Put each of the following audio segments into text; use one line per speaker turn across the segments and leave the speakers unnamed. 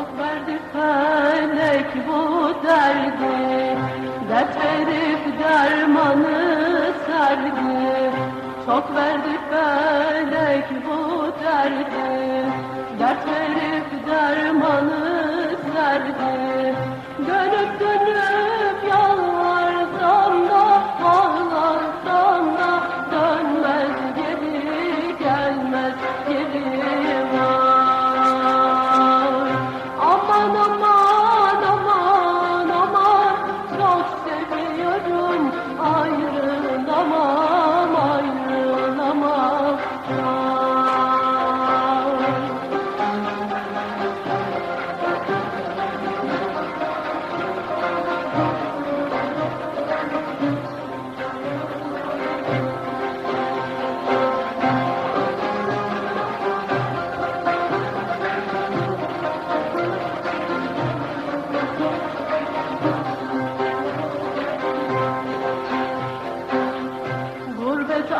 Çok verdi felek bu derdi Dert verip dermanı serdi. Çok verdi felek bu derdi Dert verip dermanı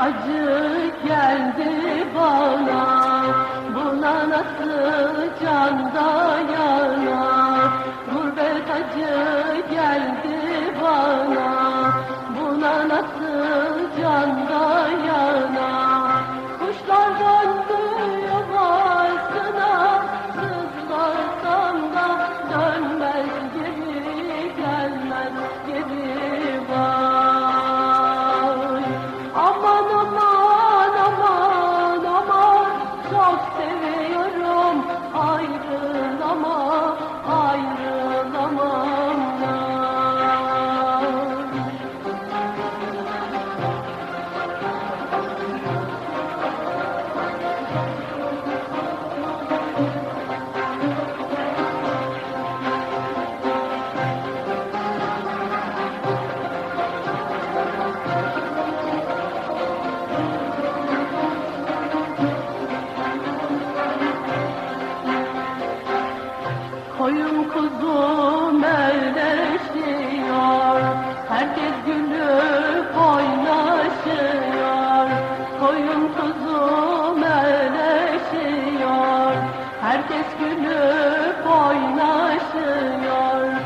acı geldi bana. Buna nasıl can dayanar? Gurbet acı geldi bana. Buna nasıl kuzum evleşiyor Herkes gülüp oynaşıyor. Koyun kuzum evleşiyor Herkes gülüp oynaşıyor.